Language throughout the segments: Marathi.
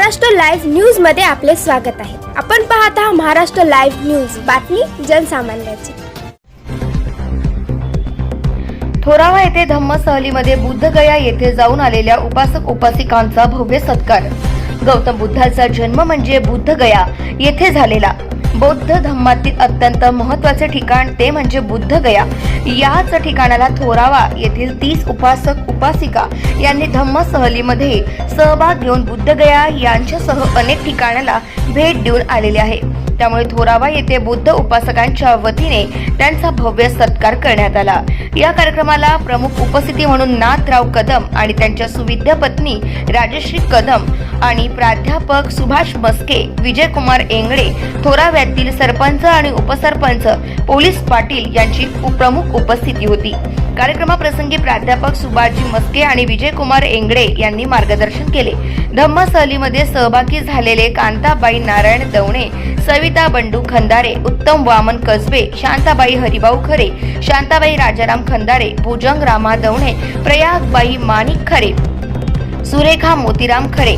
महाराष्ट्र लाईव्ह न्यूजमध्ये आपले स्वागत आहे. आपण पाहत आहात महाराष्ट्र लाईव्ह न्यूज. बातमी जनसामान्याची. थोरावा येथे धम्म सहलीमध्ये बुद्धगया येथे जाऊन आलेल्या उपासक उपासिकांचा भव्य सत्कार. गौतम बुद्धाचा जन्म म्हणजे बुद्धगया येथे झालेला. बौद्ध धम्मातील अत्यंत महत्त्वाचे ठिकाण ते म्हणजे बुद्धगया याच ठिकाणाला थोरावा येथील तीस उपासक उपासिका यांनी धम्म सहलीमध्ये सहभाग घेऊन बुद्धगया यांच्यासह अनेक ठिकाणाला भेट देऊन आलेले आहे. त्यामुळे थोरावा येथे बुद्ध उपासकांच्या वतीने त्यांचा भव्य सत्कार करण्यात आला. या कार्यक्रमाला प्रमुख उपस्थिती म्हणून नाथराव कदम आणि त्यांच्या सुविद्या पत्नी राजश्री कदम आणि प्राध्यापक सुभाष मस्के विजयकुमार एंगडे थोराव्यातील सरपंच आणि उपसरपंच पोलीस पाटील यांची प्रमुख उपस्थिती होती. कार्यक्रमाप्रसंगी प्राध्यापक सुभाषजी मस्के आणि विजयकुमार एंगडे यांनी मार्गदर्शन केले. धम्म सहलीमध्ये सहभागी झालेले कांताबाई नारायण दवणे सविता बंडू खंदारे उत्तम वामन कसबे शांताबाई हरिभाऊ खरे शांताबाई राजाराम खंदारे भुजंग रामा दवणे प्रयागबाई माणिक खरे सुरेखा मोतीराम खरे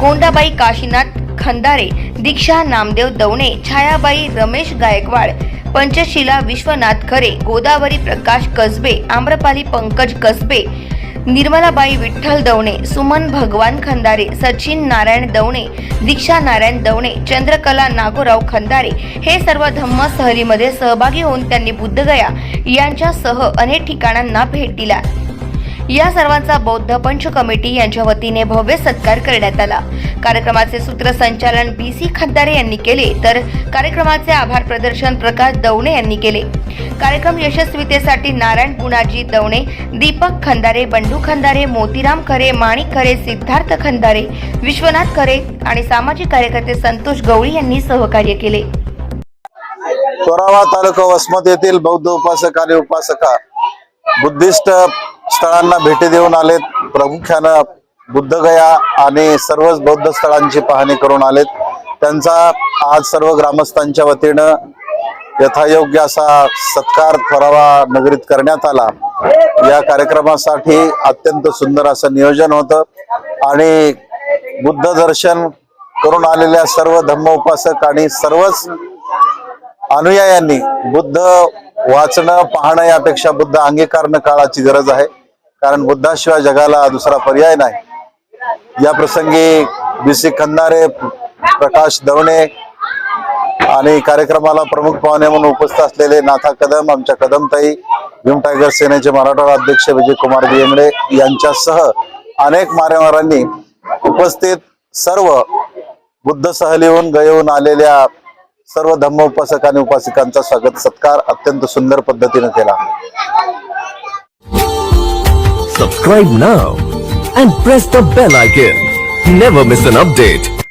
कोंडाबाई काशीनाथ खंदारे दीक्षा नामदेव दवणे छायाबाई रमेश गायकवाड पंचशिला विश्वनाथ खरे गोदावरी प्रकाश कसबे आम्रपाली पंकज कसबे निर्मलाबाई विठ्ठल दवणे सुमन भगवान खंदारे सचिन नारायण दवणे दीक्षा नारायण दवणे चंद्रकला नागोराव खंदारे हे सर्व धम्म सहलीमध्ये सहभागी होऊन त्यांनी बुद्धगया यांच्यासह अनेक ठिकाणांना भेट दिला. या सर्वांचा बौद्ध पंच कमिटी यांच्या वतीने भव्य सत्कार करण्यात आला. कार्यक्रमाचे सूत्रसंचालन बी सी खंदारे यांनी केले तर कार्यक्रमाचे आभार प्रदर्शन प्रकाश दवणे यांनी केले. कार्यक्रम यशस्वीतेसाठी नारायण गुणाजी दवणे दीपक खंदारे बंडू खंदारे मोतीराम खरे माणिक खरे सिद्धार्थ खंदारे विश्वनाथ खरे आणि सामाजिक कार्यकर्ते संतोष गवळी यांनी सहकार्य केले. चोरावा तालुका वसमत येथील बौद्ध उपासक आणि उपासका बुद्धिस्ट स्थळांना भेटी देऊन आलेत. प्रामुख्यानं बुद्धगया आणि सर्वच बौद्ध स्थळांची पाहणी करून आलेत. त्यांचा आज सर्व ग्रामस्थांच्या वतीनं यथायोग्य असा सत्कार थोरावा नगरीत करण्यात आला. या कार्यक्रमासाठी अत्यंत सुंदर असं नियोजन होतं आणि बुद्ध दर्शन करून आलेल्या सर्व धम्म उपासक आणि सर्वच अनुयायांनी बुद्ध वाचणं पाहणं यापेक्षा बुद्ध अंगीकारणं काळाची गरज आहे. कारण बुद्धाशिवाय जगाला दुसरा पर्याय नाही. या प्रसंगी बी सी खंदारे प्रकाश दवणे आणि कार्यक्रमाला प्रमुख पाहुणे म्हणून उपस्थित असलेले नाथा कदम आमच्या कदमताई भीम टायगर सेनेचे मराठवाडा अध्यक्ष विजय कुमार बियंगडे यांच्यासह अनेक मारेमारांनी उपस्थित सर्व बुद्ध सहलीहून गयवून आलेल्या सर्व धम्म उपासक आणि उपासिकांचा स्वागत सत्कार अत्यंत सुंदर पद्धतीने केला. सबस्क्राईब ना and press the bell icon never miss an update